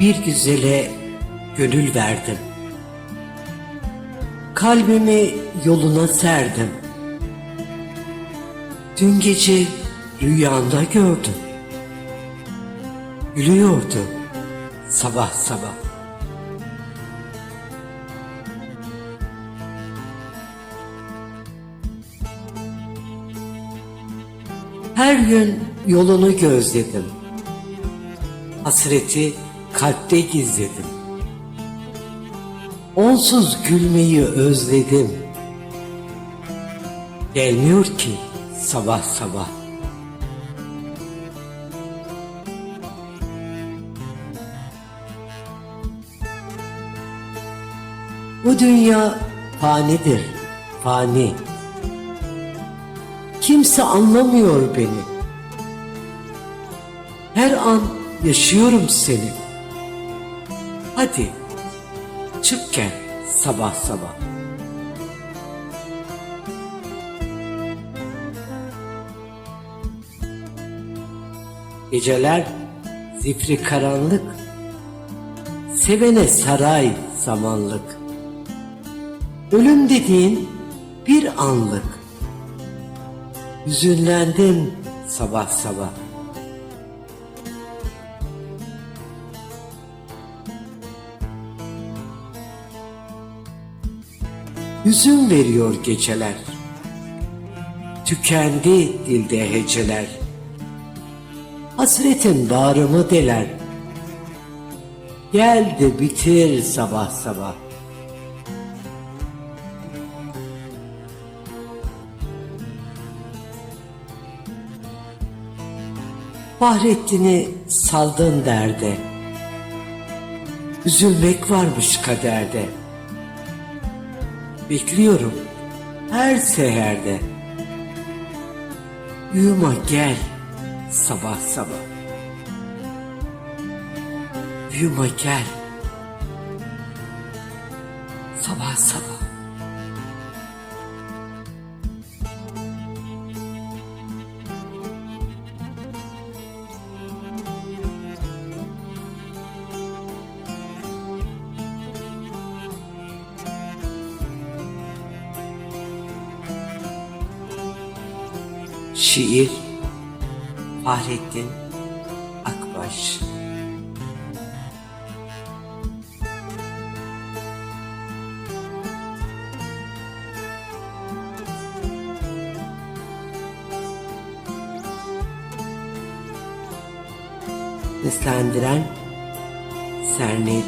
Bir güzele gönül verdim. Kalbimi yoluna serdim. Dün gece rüyanda gördüm. Gülüyordu sabah sabah. Her gün yolunu gözledim. Hasreti kalpte gizledim. Onsuz gülmeyi özledim. Gelmiyor ki sabah sabah. Bu dünya fanidir, fani. Kimse anlamıyor beni. Her an yaşıyorum seni. Hadi çık gel sabah sabah. Geceler zifri karanlık, sevene saray zamanlık. Ölüm dediğin bir anlık. Hüzünlendim sabah sabah. Hüzün veriyor geceler. Tükendi dilde heceler. Hasretin bağrımı deler. Gel de bitir sabah sabah. Fahrettin'i saldın derde. Üzülmek varmış kaderde. Bekliyorum her seherde. Uyuma gel sabah sabah. Uyuma gel sabah sabah. Şiir Fahrettin Akbaş. Seslendiren Sernil